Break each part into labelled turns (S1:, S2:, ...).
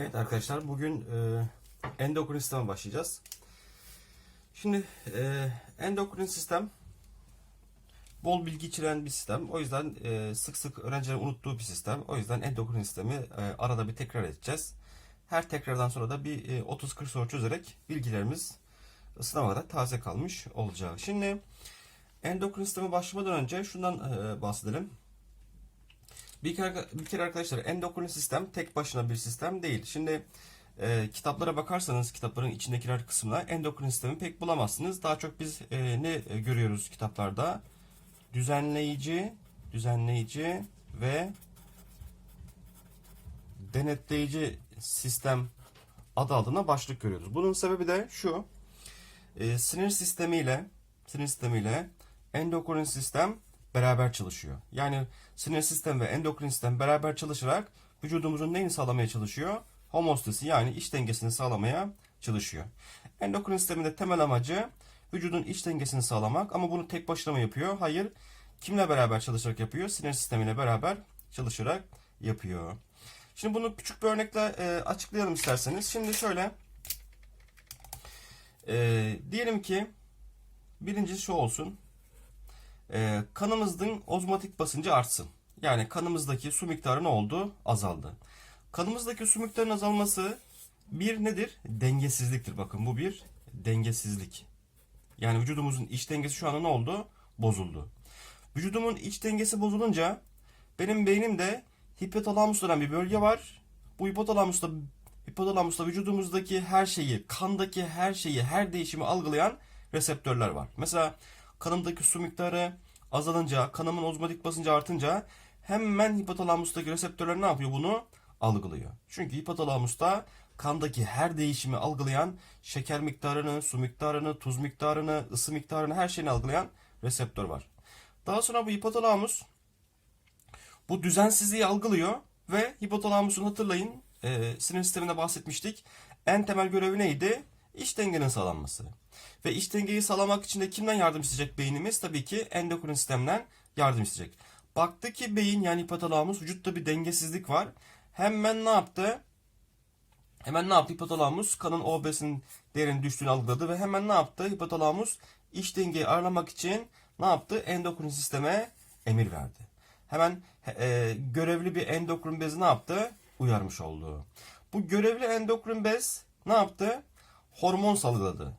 S1: Evet arkadaşlar bugün e, endokrin sisteme başlayacağız. Şimdi e, endokrin sistem bol bilgi içeren bir sistem. O yüzden e, sık sık öğrencilerin unuttuğu bir sistem. O yüzden endokrin sistemi e, arada bir tekrar edeceğiz. Her tekrardan sonra da bir e, 30-40 soru çözerek bilgilerimiz sınava kadar taze kalmış olacak. Şimdi endokrin sisteme başlamadan önce şundan e, bahsedelim. Bir kere, bir kere arkadaşlar endokrin sistem tek başına bir sistem değil. Şimdi e, kitaplara bakarsanız kitapların içindekiler kısmına endokrin sistemi pek bulamazsınız. Daha çok biz e, ne görüyoruz kitaplarda? Düzenleyici, düzenleyici ve denetleyici sistem adı altında başlık görüyoruz. Bunun sebebi de şu. E, sinir sistemiyle sinir sistemiyle endokrin sistem beraber çalışıyor. Yani sinir sistem ve endokrin sistem beraber çalışarak vücudumuzun neyini sağlamaya çalışıyor? Homostasi yani iç dengesini sağlamaya çalışıyor. Endokrin sistemin de temel amacı vücudun iç dengesini sağlamak ama bunu tek başına mı yapıyor? Hayır. Kimle beraber çalışarak yapıyor? Sinir sistemiyle beraber çalışarak yapıyor. Şimdi bunu küçük bir örnekle e, açıklayalım isterseniz. Şimdi şöyle e, diyelim ki birincisi şu olsun e, kanımızın ozmotik basıncı artsın. Yani kanımızdaki su miktarı ne oldu? Azaldı. Kanımızdaki su miktarının azalması bir nedir? Dengesizliktir. Bakın bu bir dengesizlik. Yani vücudumuzun iç dengesi şu anda ne oldu? Bozuldu. Vücudumun iç dengesi bozulunca benim beynimde hipotalamus denen bir bölge var. Bu hipotalamusta hipotalamusta vücudumuzdaki her şeyi, kandaki her şeyi, her değişimi algılayan reseptörler var. Mesela kanımdaki su miktarı azalınca, kanımın ozmotik basıncı artınca hemen hipotalamustaki reseptörler ne yapıyor bunu? Algılıyor. Çünkü hipotalamusta kandaki her değişimi algılayan şeker miktarını, su miktarını, tuz miktarını, ısı miktarını her şeyini algılayan reseptör var. Daha sonra bu hipotalamus bu düzensizliği algılıyor ve hipotalamusun hatırlayın e, sinir sisteminde bahsetmiştik. En temel görevi neydi? İç dengenin sağlanması. Ve iç dengeyi sağlamak için de kimden yardım isteyecek beynimiz? Tabii ki endokrin sistemden yardım isteyecek. Baktı ki beyin yani hipotalamus vücutta bir dengesizlik var. Hemen ne yaptı? Hemen ne yaptı? Hipotalamus kanın OBS'in değerinin düştüğünü algıladı ve hemen ne yaptı? Hipotalamus iç dengeyi ayarlamak için ne yaptı? Endokrin sisteme emir verdi. Hemen e, görevli bir endokrin bezi ne yaptı? Uyarmış oldu. Bu görevli endokrin bez ne yaptı? Hormon salgıladı.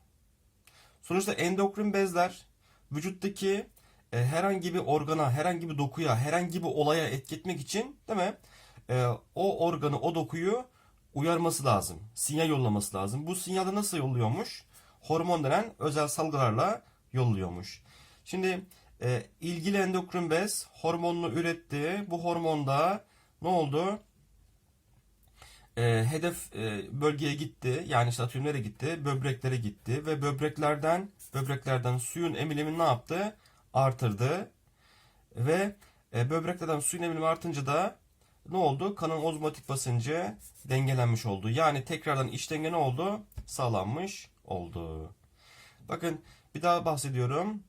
S1: Sonuçta endokrin bezler vücuttaki e, herhangi bir organa, herhangi bir dokuya, herhangi bir olaya etki etmek için değil mi? E, o organı, o dokuyu uyarması lazım. Sinyal yollaması lazım. Bu sinyali nasıl yolluyormuş? Hormon denen özel salgılarla yolluyormuş. Şimdi e, ilgili endokrin bez hormonunu üretti. Bu hormonda ne oldu? E, hedef e, bölgeye gitti. Yani işte atıyorum nereye gitti? Böbreklere gitti ve böbreklerden böbreklerden suyun emilimini ne yaptı? Artırdı. Ve e, böbreklerden suyun emilimi artınca da ne oldu? Kanın ozmotik basıncı dengelenmiş oldu. Yani tekrardan iç denge ne oldu? Sağlanmış oldu. Bakın bir daha bahsediyorum.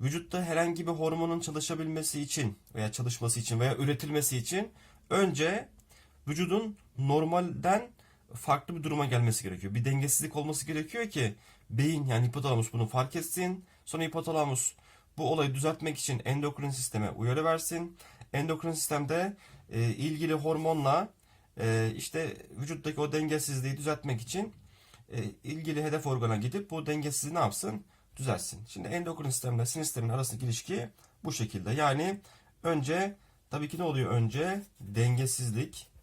S1: Vücutta herhangi bir hormonun çalışabilmesi için veya çalışması için veya üretilmesi için önce vücudun normalden farklı bir duruma gelmesi gerekiyor. Bir dengesizlik olması gerekiyor ki beyin yani hipotalamus bunu fark etsin. Sonra hipotalamus bu olayı düzeltmek için endokrin sisteme uyarı versin. Endokrin sistemde e, ilgili hormonla e, işte vücuttaki o dengesizliği düzeltmek için e, ilgili hedef organa gidip bu dengesizliği ne yapsın? Düzelsin. Şimdi endokrin sistemle sinir sistemin arasındaki ilişki bu şekilde. Yani önce tabii ki ne oluyor önce? Dengesizlik.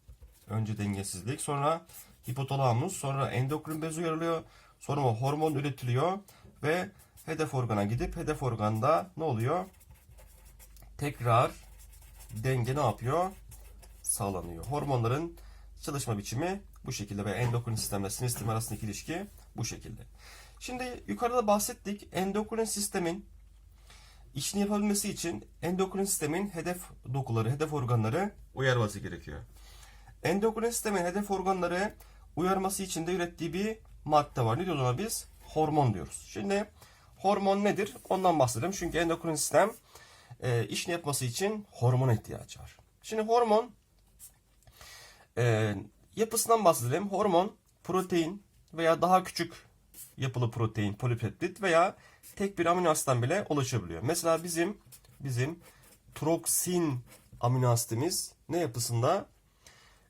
S1: Önce dengesizlik, sonra hipotalamus, sonra endokrin bez uyarılıyor, sonra hormon üretiliyor ve hedef organa gidip hedef organda ne oluyor? Tekrar denge ne yapıyor? Sağlanıyor. Hormonların çalışma biçimi bu şekilde ve endokrin sistemle sinir sistemi arasındaki ilişki bu şekilde. Şimdi yukarıda bahsettik. Endokrin sistemin işini yapabilmesi için endokrin sistemin hedef dokuları, hedef organları uyarması gerekiyor. Endokrin sistemin hedef organları uyarması için de ürettiği bir madde var. Ne diyoruz ona biz? Hormon diyoruz. Şimdi hormon nedir? Ondan bahsedelim. Çünkü endokrin sistem e, işini yapması için hormona ihtiyacı var. Şimdi hormon e, yapısından bahsedelim. Hormon, protein veya daha küçük yapılı protein, polipeptit veya tek bir amino asitten bile oluşabiliyor. Mesela bizim bizim troksin amino asitimiz ne yapısında?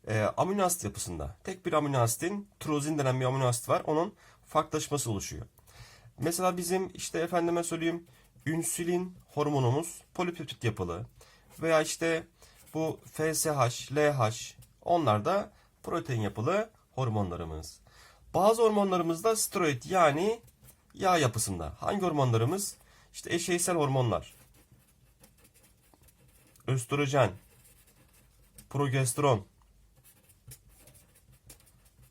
S1: Ee, amino asit yapısında. Tek bir amino asitin trozin denen bir amino asit var. Onun farklılaşması oluşuyor. Mesela bizim işte efendime söyleyeyim insülin hormonumuz polipeptit yapılı veya işte bu FSH, LH onlar da protein yapılı hormonlarımız. Bazı hormonlarımız da steroid yani yağ yapısında. Hangi hormonlarımız? İşte eşeysel hormonlar. Östrojen, progesteron,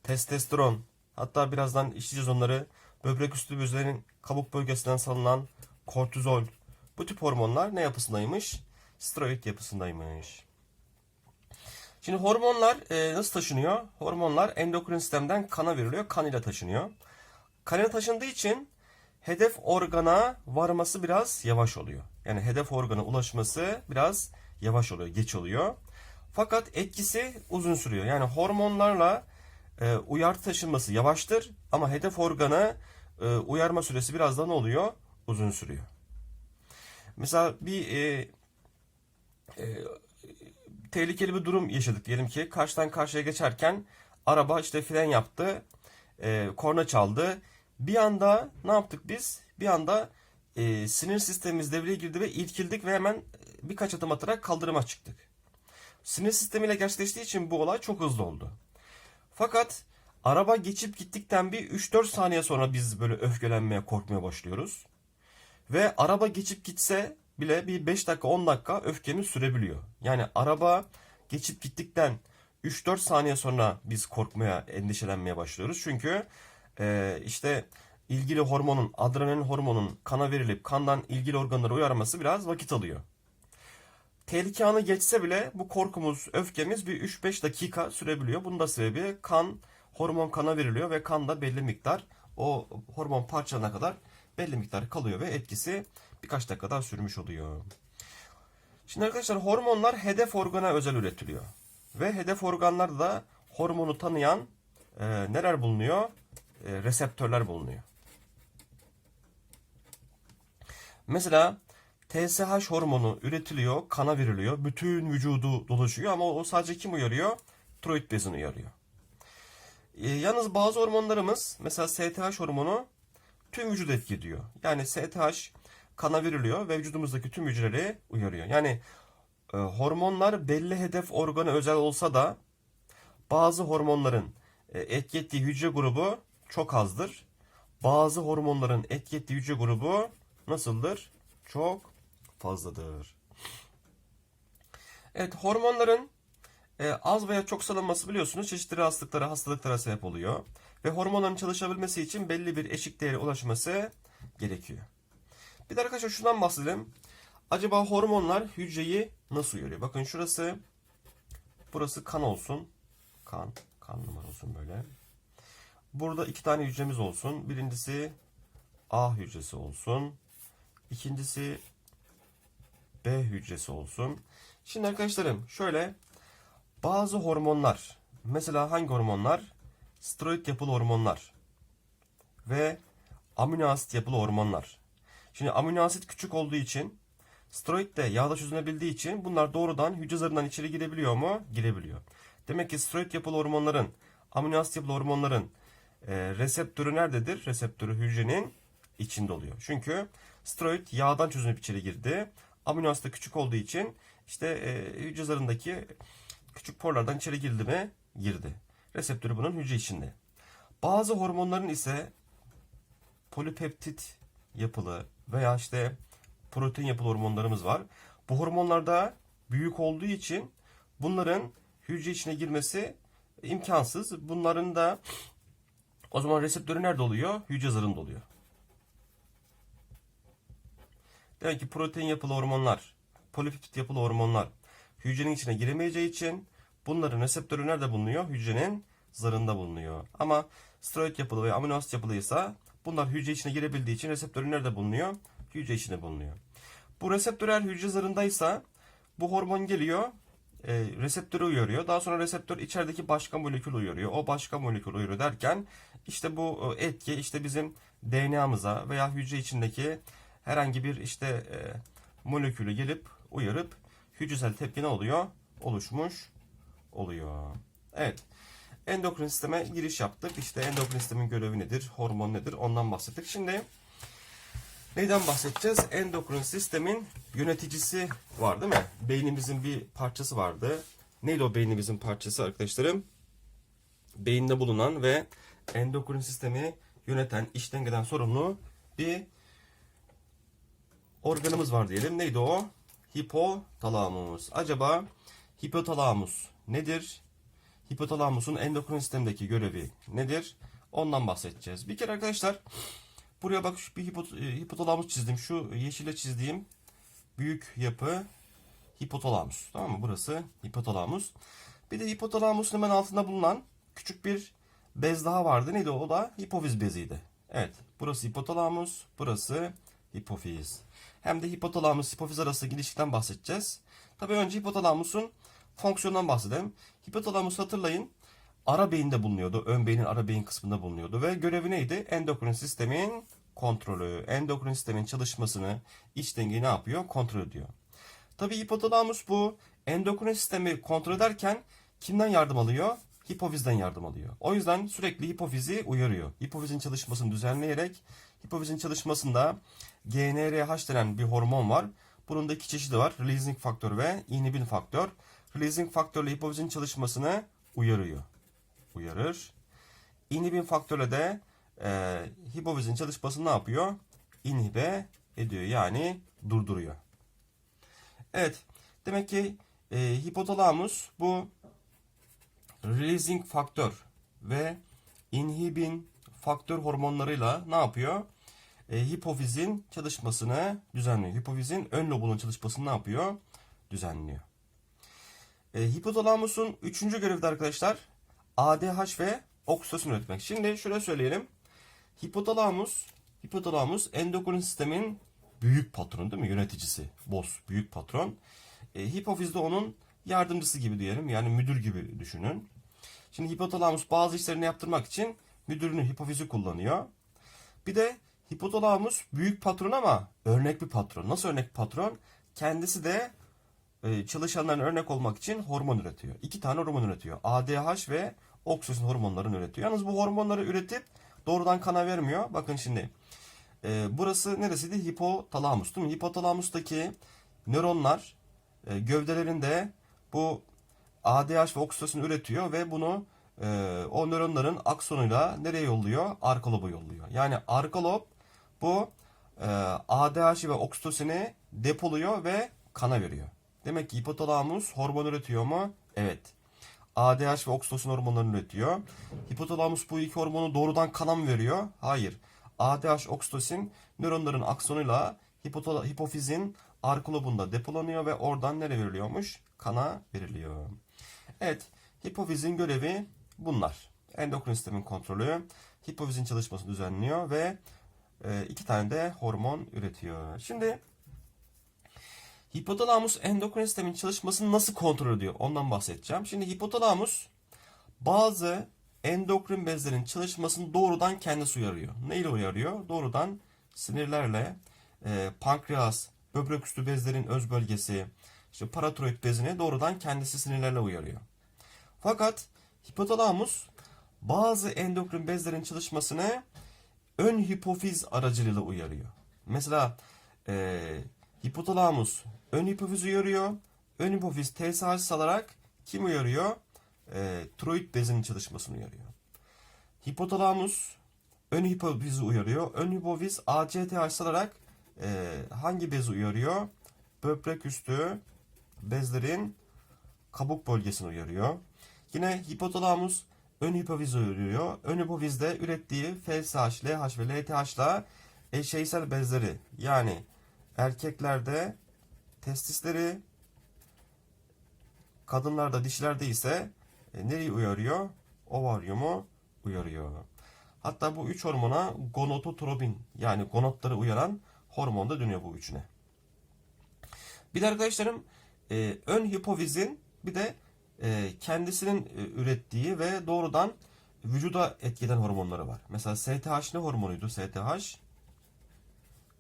S1: testosteron. Hatta birazdan işleyeceğiz onları. Böbrek üstü bezlerin kabuk bölgesinden salınan kortizol. Bu tip hormonlar ne yapısındaymış? Steroid yapısındaymış. Şimdi hormonlar e, nasıl taşınıyor? Hormonlar endokrin sistemden kana veriliyor. Kan ile taşınıyor. Kan ile taşındığı için hedef organa varması biraz yavaş oluyor. Yani hedef organa ulaşması biraz yavaş oluyor, geç oluyor. Fakat etkisi uzun sürüyor. Yani hormonlarla e, uyarı taşınması yavaştır ama hedef organa e, uyarma süresi biraz da ne oluyor? Uzun sürüyor. Mesela bir e, e, tehlikeli bir durum yaşadık diyelim ki karşıdan karşıya geçerken araba işte fren yaptı, e, korna çaldı. Bir anda ne yaptık biz? Bir anda e, sinir sistemimiz devreye girdi ve irkildik ve hemen birkaç adım atarak kaldırıma çıktık. Sinir sistemiyle gerçekleştiği için bu olay çok hızlı oldu. Fakat araba geçip gittikten bir 3-4 saniye sonra biz böyle öfkelenmeye, korkmaya başlıyoruz. Ve araba geçip gitse bile bir 5 dakika 10 dakika öfkemiz sürebiliyor. Yani araba geçip gittikten 3-4 saniye sonra biz korkmaya, endişelenmeye başlıyoruz. Çünkü e, işte ilgili hormonun, adrenalin hormonun kana verilip kandan ilgili organlara uyarması biraz vakit alıyor. Tehlike anı geçse bile bu korkumuz, öfkemiz bir 3-5 dakika sürebiliyor. Bunun da sebebi kan, hormon kana veriliyor ve kanda belli miktar o hormon parçalana kadar belli miktar kalıyor ve etkisi birkaç dakika daha sürmüş oluyor. Şimdi arkadaşlar hormonlar hedef organa özel üretiliyor. Ve hedef organlarda da hormonu tanıyan e, neler bulunuyor? E, reseptörler bulunuyor. Mesela TSH hormonu üretiliyor, kana veriliyor. Bütün vücudu dolaşıyor ama o sadece kim uyarıyor? Tiroid bezini uyarıyor. E, yalnız bazı hormonlarımız mesela STH hormonu tüm vücudu etki ediyor. Yani STH kana veriliyor ve vücudumuzdaki tüm hücreleri uyarıyor. Yani e, hormonlar belli hedef organı özel olsa da bazı hormonların e, etki ettiği hücre grubu çok azdır. Bazı hormonların etki ettiği hücre grubu nasıldır? Çok fazladır. Evet hormonların e, az veya çok salınması biliyorsunuz çeşitli rahatsızlıklara, hastalıklara sebep oluyor. Ve hormonların çalışabilmesi için belli bir eşik değere ulaşması gerekiyor. Bir de arkadaşlar şundan bahsedelim. Acaba hormonlar hücreyi nasıl uyarıyor? Bakın şurası, burası kan olsun. Kan, kan numara olsun böyle. Burada iki tane hücremiz olsun. Birincisi A hücresi olsun. İkincisi B hücresi olsun. Şimdi arkadaşlarım şöyle bazı hormonlar mesela hangi hormonlar? Steroid yapılı hormonlar ve amino asit yapılı hormonlar. Şimdi amino asit küçük olduğu için steroid de yağda çözünebildiği için bunlar doğrudan hücre zarından içeri girebiliyor mu? Girebiliyor. Demek ki steroid yapılı hormonların, amino asit yapılı hormonların e, reseptörü nerededir? Reseptörü hücrenin içinde oluyor. Çünkü steroid yağdan çözünüp içeri girdi. Amino asit de küçük olduğu için işte e, hücre zarındaki küçük porlardan içeri girdi mi? Girdi. Reseptörü bunun hücre içinde. Bazı hormonların ise polipeptit yapılı veya işte protein yapılı hormonlarımız var. Bu hormonlarda büyük olduğu için bunların hücre içine girmesi imkansız. Bunların da o zaman reseptörü nerede oluyor? Hücre zarında oluyor. Demek ki protein yapılı hormonlar, polipeptit yapılı hormonlar hücrenin içine giremeyeceği için bunların reseptörü nerede bulunuyor? Hücrenin zarında bulunuyor. Ama steroid yapılı veya amino asit yapılıysa bunlar hücre içine girebildiği için reseptörü nerede bulunuyor? Hücre içinde bulunuyor. Bu reseptör eğer hücre zarındaysa bu hormon geliyor e, reseptörü uyarıyor. Daha sonra reseptör içerideki başka molekül uyarıyor. O başka molekül uyarıyor derken işte bu e, etki işte bizim DNA'mıza veya hücre içindeki herhangi bir işte e, molekülü gelip uyarıp hücresel tepki ne oluyor? Oluşmuş oluyor. Evet. Endokrin sisteme giriş yaptık. İşte endokrin sistemin görevi nedir? Hormon nedir? Ondan bahsettik. Şimdi neyden bahsedeceğiz? Endokrin sistemin yöneticisi var değil mi? Beynimizin bir parçası vardı. Neydi o beynimizin parçası arkadaşlarım? Beyinde bulunan ve endokrin sistemi yöneten, iş dengeden sorumlu bir organımız var diyelim. Neydi o? Hipotalamus. Acaba hipotalamus nedir? Hipotalamusun endokrin sistemdeki görevi nedir? Ondan bahsedeceğiz. Bir kere arkadaşlar buraya bak bir hipot e, hipotalamus çizdim. Şu yeşile çizdiğim büyük yapı hipotalamus. Tamam mı? Burası hipotalamus. Bir de hipotalamusun hemen altında bulunan küçük bir bez daha vardı. Neydi? O da hipofiz beziydi. Evet. Burası hipotalamus. Burası hipofiz. Hem de hipotalamus hipofiz arası ilişkiden bahsedeceğiz. Tabii önce hipotalamusun fonksiyonundan bahsedelim. Hipotalamus hatırlayın ara beyinde bulunuyordu. Ön beynin ara beyin kısmında bulunuyordu ve görevi neydi? Endokrin sistemin kontrolü. Endokrin sistemin çalışmasını, iç dengeyi ne yapıyor? Kontrol ediyor. Tabii hipotalamus bu endokrin sistemi kontrol ederken kimden yardım alıyor? Hipofizden yardım alıyor. O yüzden sürekli hipofizi uyarıyor. Hipofizin çalışmasını düzenleyerek hipofizin çalışmasında GnRH denen bir hormon var. Bunun da iki çeşidi var. Releasing faktör ve inhibin faktör. Releasing faktörle hipofizin çalışmasını uyarıyor. Uyarır. Inhibin faktörle de e, hipofizin çalışmasını ne yapıyor? İnhibe ediyor. Yani durduruyor. Evet. Demek ki e, hipotalamus bu releasing faktör ve inhibin faktör hormonlarıyla ne yapıyor? E, hipofizin çalışmasını düzenliyor. Hipofizin ön lobunun çalışmasını ne yapıyor? Düzenliyor. E, hipotalamusun üçüncü görevi de arkadaşlar ADH ve oksitosin üretmek. Şimdi şöyle söyleyelim. Hipotalamus, hipotalamus endokrin sistemin büyük patronu değil mi? Yöneticisi, boss, büyük patron. E, hipofiz de onun yardımcısı gibi diyelim. Yani müdür gibi düşünün. Şimdi hipotalamus bazı işlerini yaptırmak için müdürünü hipofizi kullanıyor. Bir de hipotalamus büyük patron ama örnek bir patron. Nasıl örnek patron? Kendisi de e, çalışanlarına örnek olmak için hormon üretiyor. İki tane hormon üretiyor. ADH ve oksitosin hormonlarını üretiyor. Yalnız bu hormonları üretip doğrudan kana vermiyor. Bakın şimdi. E, burası neresiydi? Hipotalamus değil mi? Hipotalamustaki nöronlar e, gövdelerinde bu ADH ve oksitosin üretiyor ve bunu o nöronların aksonuyla nereye yolluyor? Arka loba yolluyor. Yani arka lob bu e, ADH ve oksitosini depoluyor ve kana veriyor. Demek ki hipotalamus hormon üretiyor mu? Evet. ADH ve oksitosin hormonlarını üretiyor. Hipotalamus bu iki hormonu doğrudan kana mı veriyor? Hayır. ADH, oksitosin nöronların aksonuyla hipofizin arka lobunda depolanıyor ve oradan nereye veriliyormuş? Kana veriliyor. Evet, hipofizin görevi bunlar. Endokrin sistemin kontrolü, hipofizin çalışmasını düzenliyor ve iki tane de hormon üretiyor. Şimdi hipotalamus endokrin sistemin çalışmasını nasıl kontrol ediyor? Ondan bahsedeceğim. Şimdi hipotalamus bazı endokrin bezlerin çalışmasını doğrudan kendisi uyarıyor. Neyle uyarıyor? Doğrudan sinirlerle e, pankreas, böbrek üstü bezlerin öz bölgesi, işte paratiroid bezini doğrudan kendisi sinirlerle uyarıyor. Fakat hipotalamus bazı endokrin bezlerin çalışmasını ön hipofiz aracılığıyla uyarıyor. Mesela e, hipotalamus ön hipofiz uyarıyor. Ön hipofiz TSH salarak kim uyarıyor? E, tiroid bezinin çalışmasını uyarıyor. Hipotalamus ön hipofizi uyarıyor. Ön hipofiz ACTH salarak e, hangi bezi uyarıyor? Böbrek üstü bezlerin kabuk bölgesini uyarıyor. Yine hipotalamus ön hipofizi uyarıyor. Ön hipofizde ürettiği FSH, LH ve LTH'la eşeysel bezleri yani erkeklerde testisleri, kadınlarda dişlerde ise e, nereyi uyarıyor? Ovaryumu uyarıyor. Hatta bu üç hormona gonototrobin yani gonotları uyaran hormon da dönüyor bu üçüne. Bir de arkadaşlarım e, ön hipofizin Bir de kendisinin e, ürettiği ve doğrudan vücuda etki hormonları var. Mesela STH ne hormonuydu? STH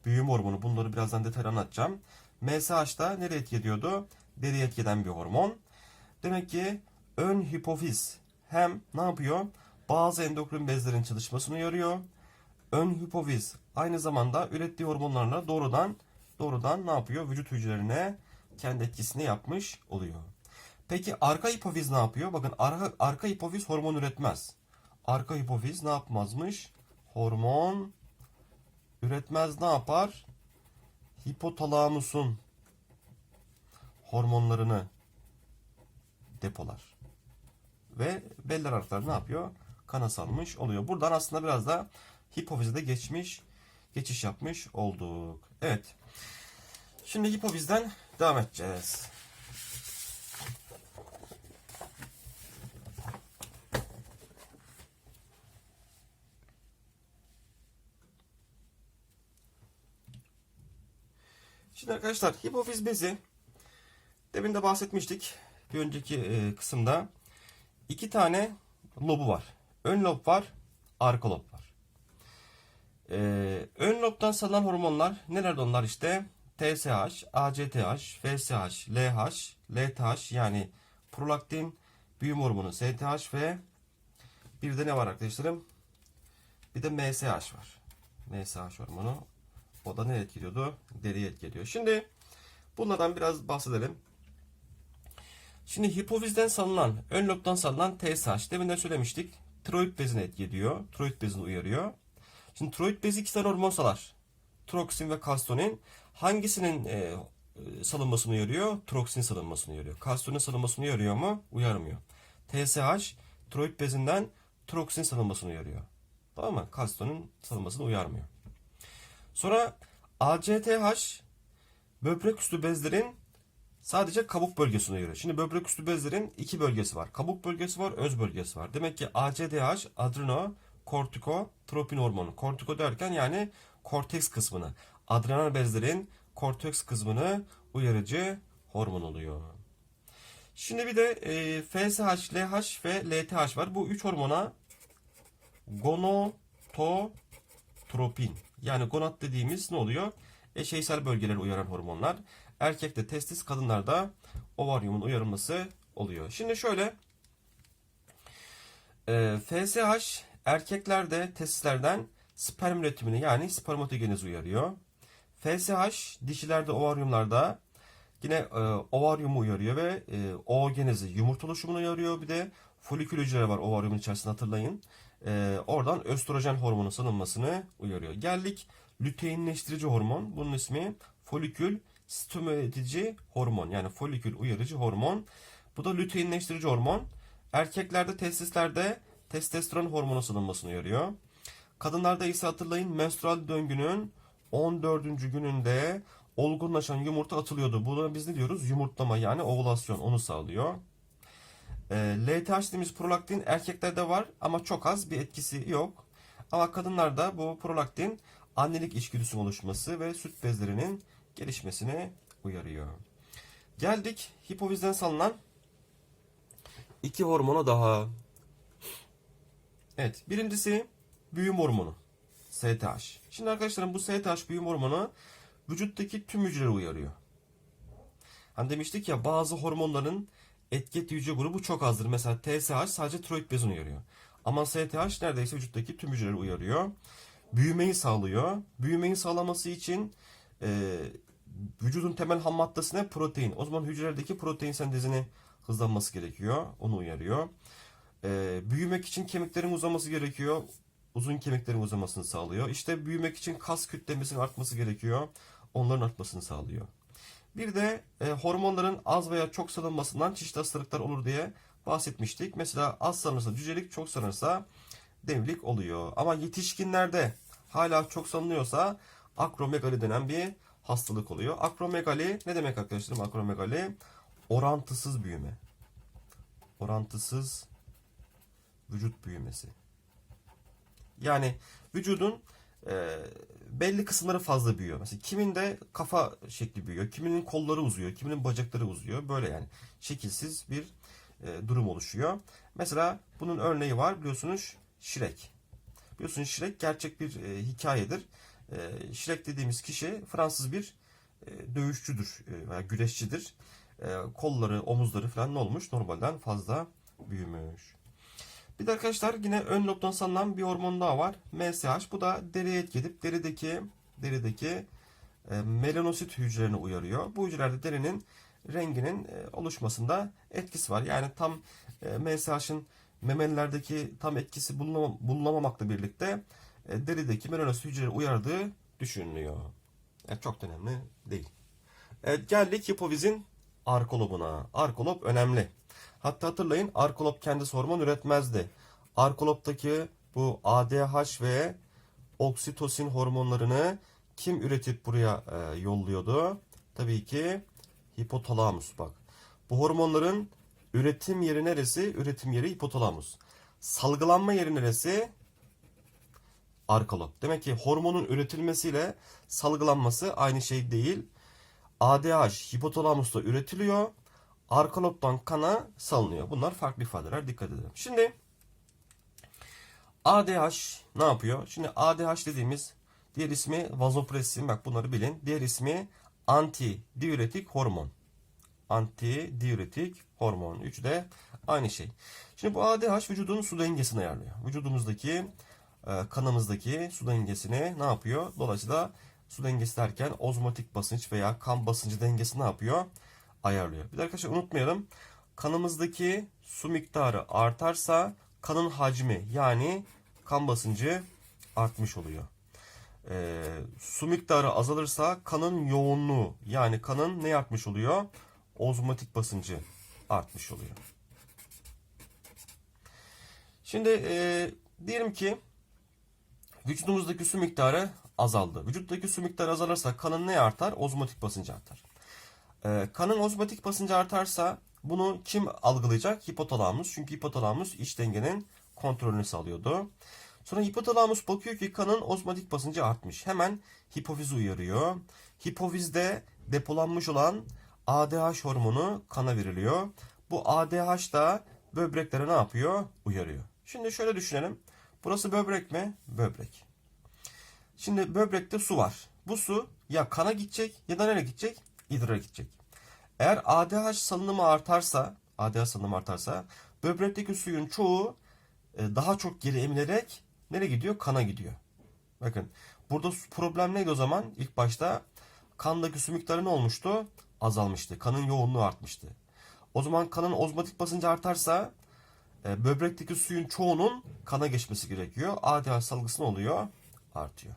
S1: büyüme hormonu. Bunları birazdan detaylı anlatacağım. MSH da nereye etki ediyordu? Deriye etki eden bir hormon. Demek ki ön hipofiz hem ne yapıyor? Bazı endokrin bezlerin çalışmasını uyarıyor. Ön hipofiz aynı zamanda ürettiği hormonlarla doğrudan doğrudan ne yapıyor? Vücut hücrelerine kendi etkisini yapmış oluyor. Peki arka hipofiz ne yapıyor? Bakın arka, arka hipofiz hormon üretmez. Arka hipofiz ne yapmazmış? Hormon üretmez ne yapar? Hipotalamusun hormonlarını depolar. Ve beller artları ne yapıyor? Kana salmış oluyor. Buradan aslında biraz da hipofize de geçmiş, geçiş yapmış olduk. Evet. Şimdi hipofizden devam edeceğiz. Şimdi arkadaşlar hipofiz bezi demin de bahsetmiştik bir önceki e, kısımda iki tane lobu var. Ön lob var, arka lob var. E, ön lobdan salınan hormonlar nelerde onlar işte? TSH, ACTH, FSH, LH, LTH yani prolaktin, büyüme hormonu STH ve bir de ne var arkadaşlarım? Bir de MSH var. MSH hormonu. O da ne etkiliyordu? Deriyi etkiliyor. Şimdi bunlardan biraz bahsedelim. Şimdi hipofizden salınan, ön lobdan salınan TSH. Demin de söylemiştik. Tiroid bezini etki ediyor. Tiroid bezini uyarıyor. Şimdi tiroid bezi iki tane hormon salar. Troksin ve kastonin. Hangisinin e, e, salınmasını uyarıyor? Troksin salınmasını uyarıyor. Kastonin salınmasını uyarıyor mu? Uyarmıyor. TSH tiroid bezinden troksin salınmasını uyarıyor. Tamam mı? Kastonin salınmasını uyarmıyor. Sonra ACTH böbrek üstü bezlerin sadece kabuk bölgesine uyarıyor. Şimdi böbrek üstü bezlerin iki bölgesi var. Kabuk bölgesi var, öz bölgesi var. Demek ki ACTH adreno kortikotropin hormonu. Kortiko derken yani korteks kısmını. Adrenal bezlerin korteks kısmını uyarıcı hormon oluyor. Şimdi bir de e, FSH, LH ve LTH var. Bu üç hormona gonototropin yani gonad dediğimiz ne oluyor? Eşeysel bölgeleri uyaran hormonlar. Erkekte testis, kadınlarda ovaryumun uyarılması oluyor. Şimdi şöyle e, FSH erkeklerde testislerden sperm üretimini yani spermatogenezi uyarıyor. FSH dişilerde ovaryumlarda yine e, ovaryumu uyarıyor ve e, oogenezi yumurta oluşumunu uyarıyor. Bir de folikül hücreleri var ovaryumun içerisinde hatırlayın. E, oradan östrojen hormonu salınmasını uyarıyor. Geldik lüteinleştirici hormon. Bunun ismi folikül stimületici hormon. Yani folikül uyarıcı hormon. Bu da lüteinleştirici hormon. Erkeklerde testislerde testosteron hormonu salınmasını uyarıyor. Kadınlarda ise hatırlayın menstrual döngünün 14. gününde olgunlaşan yumurta atılıyordu. Buna biz ne diyoruz? Yumurtlama yani ovülasyon onu sağlıyor. E, LTH dediğimiz prolaktin erkeklerde var ama çok az bir etkisi yok. Ama kadınlarda bu prolaktin annelik içgüdüsünün oluşması ve süt bezlerinin gelişmesini uyarıyor. Geldik hipofizden salınan iki hormona daha. Evet birincisi büyüm hormonu. STH. Şimdi arkadaşlarım bu STH büyüm hormonu vücuttaki tüm hücreleri uyarıyor. Hani demiştik ya bazı hormonların etki hücre grubu çok azdır. Mesela TSH sadece tiroid bezini uyarıyor. Ama STH neredeyse vücuttaki tüm hücreleri uyarıyor. Büyümeyi sağlıyor. Büyümeyi sağlaması için e, vücudun temel ham maddesi? Protein. O zaman hücrelerdeki protein sentezini hızlanması gerekiyor. Onu uyarıyor. E, büyümek için kemiklerin uzaması gerekiyor. Uzun kemiklerin uzamasını sağlıyor. İşte büyümek için kas kütlemesinin artması gerekiyor. Onların artmasını sağlıyor. Bir de e, hormonların az veya çok salınmasından çeşitli hastalıklar olur diye bahsetmiştik. Mesela az salınırsa cücelik, çok salınırsa devlik oluyor. Ama yetişkinlerde hala çok salınıyorsa akromegali denen bir hastalık oluyor. Akromegali ne demek arkadaşlarım? Akromegali orantısız büyüme. Orantısız vücut büyümesi. Yani vücudun e, belli kısımları fazla büyüyor. Mesela kiminde kafa şekli büyüyor, kiminin kolları uzuyor, kiminin bacakları uzuyor. Böyle yani şekilsiz bir e, durum oluşuyor. Mesela bunun örneği var biliyorsunuz Shrek. Biliyorsunuz Shrek gerçek bir e, hikayedir. E, Shrek dediğimiz kişi Fransız bir e, dövüşçüdür e, veya güreşçidir. E, kolları, omuzları falan ne olmuş? Normalden fazla büyümüş. Bir de arkadaşlar yine ön lobdan salınan bir hormon daha var. MSH. Bu da deriye etki derideki derideki e, melanosit hücrelerini uyarıyor. Bu hücrelerde derinin renginin e, oluşmasında etkisi var. Yani tam e, MSH'ın memelilerdeki tam etkisi bulunama, bulunamamakla birlikte e, derideki melanosit hücreleri uyardığı düşünülüyor. Yani çok önemli değil. Evet, geldik hipofizin arka lobuna. Arka lob önemli. Hatta hatırlayın arka lob kendisi hormon üretmezdi. Arka lobdaki bu ADH ve oksitosin hormonlarını kim üretip buraya e, yolluyordu? Tabii ki hipotalamus bak. Bu hormonların üretim yeri neresi? Üretim yeri hipotalamus. Salgılanma yeri neresi? Arka lob. Demek ki hormonun üretilmesiyle salgılanması aynı şey değil. ADH hipotalamusta üretiliyor. Arka lobdan kana salınıyor. Bunlar farklı ifadeler. Dikkat edelim. Şimdi ADH ne yapıyor? Şimdi ADH dediğimiz diğer ismi vazopressin. Bak bunları bilin. Diğer ismi antidiüretik hormon. Antidiüretik hormon. Üçü de aynı şey. Şimdi bu ADH vücudun su dengesini ayarlıyor. Vücudumuzdaki e, kanımızdaki su dengesini ne yapıyor? Dolayısıyla su dengesi derken ozmotik basınç veya kan basıncı dengesi ne yapıyor? Ayarlıyor. Bir de arkadaşlar unutmayalım. Kanımızdaki su miktarı artarsa kanın hacmi yani kan basıncı artmış oluyor. Ee, su miktarı azalırsa kanın yoğunluğu yani kanın ne artmış oluyor? Ozmotik basıncı artmış oluyor. Şimdi e, diyelim ki vücudumuzdaki su miktarı azaldı. Vücuttaki su miktarı azalırsa kanın ne artar? Ozmotik basıncı artar. Ee, kanın ozmotik basıncı artarsa bunu kim algılayacak? Hipotalamus. Çünkü hipotalamus iç dengenin kontrolünü sağlıyordu. Sonra hipotalamus bakıyor ki kanın ozmotik basıncı artmış. Hemen hipofizi uyarıyor. Hipofizde depolanmış olan ADH hormonu kana veriliyor. Bu ADH da böbreklere ne yapıyor? Uyarıyor. Şimdi şöyle düşünelim. Burası böbrek mi? Böbrek. Şimdi böbrekte su var. Bu su ya kana gidecek ya da nereye gidecek? İdrara gidecek. Eğer ADH salınımı artarsa, ADH salınımı artarsa böbrekteki suyun çoğu e, daha çok geri emilerek nereye gidiyor? Kana gidiyor. Bakın burada problem neydi o zaman? İlk başta kandaki su miktarı ne olmuştu? Azalmıştı. Kanın yoğunluğu artmıştı. O zaman kanın ozmotik basıncı artarsa e, böbrekteki suyun çoğunun kana geçmesi gerekiyor. ADH salgısı ne oluyor? Artıyor.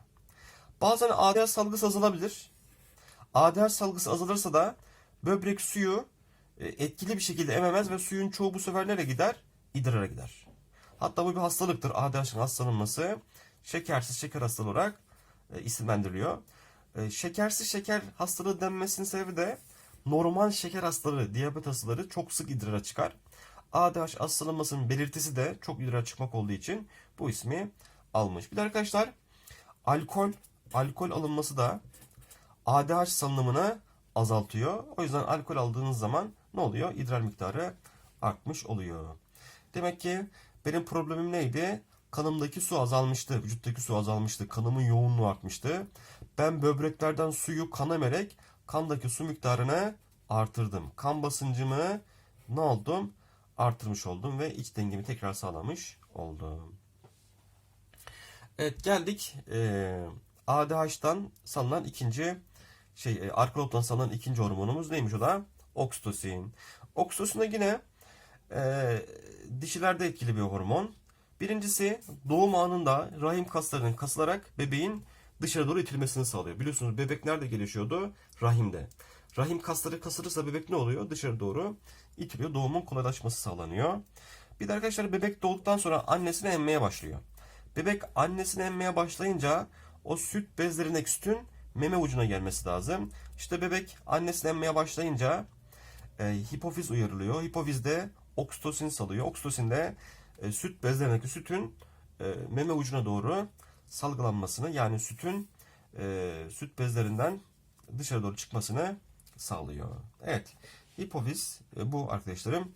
S1: Bazen ADH salgısı azalabilir. ADH salgısı azalırsa da böbrek suyu e, etkili bir şekilde ememez ve suyun çoğu bu sefer nereye gider? İdrara gider. Hatta bu bir hastalıktır. ADH'ın hastalanması şekersiz şeker hastalığı olarak e, isimlendiriliyor. E, şekersiz şeker hastalığı denmesinin sebebi de normal şeker hastalığı, diyabet hastaları çok sık idrara çıkar. ADH hastalanmasının belirtisi de çok idrara çıkmak olduğu için bu ismi almış. Bir de arkadaşlar alkol, alkol alınması da ADH salınımını azaltıyor. O yüzden alkol aldığınız zaman ne oluyor? İdrar miktarı artmış oluyor. Demek ki benim problemim neydi? Kanımdaki su azalmıştı, vücuttaki su azalmıştı, kanımın yoğunluğu artmıştı. Ben böbreklerden suyu kan emerek kandaki su miktarını artırdım. Kan basıncımı ne oldum? Artırmış oldum ve iç dengemi tekrar sağlamış oldum. Evet geldik e, ADH'dan salınan ikinci şey e, arka lobdan salınan ikinci hormonumuz neymiş o da? Oksitosin. Oksitosin de yine e, dişilerde etkili bir hormon. Birincisi doğum anında rahim kaslarının kasılarak bebeğin dışarı doğru itilmesini sağlıyor. Biliyorsunuz bebek nerede gelişiyordu? Rahimde. Rahim kasları kasılırsa bebek ne oluyor? Dışarı doğru itiliyor. Doğumun kolaylaşması sağlanıyor. Bir de arkadaşlar bebek doğduktan sonra annesini emmeye başlıyor. Bebek annesini emmeye başlayınca o süt bezlerindeki sütün meme ucuna gelmesi lazım. İşte bebek annesini emmeye başlayınca e, hipofiz uyarılıyor. Hipofizde oksitosin salıyor. Oksitosin de e, süt bezlerindeki sütün e, meme ucuna doğru salgılanmasını yani sütün e, süt bezlerinden dışarı doğru çıkmasını sağlıyor. Evet. Hipofiz e, bu arkadaşlarım.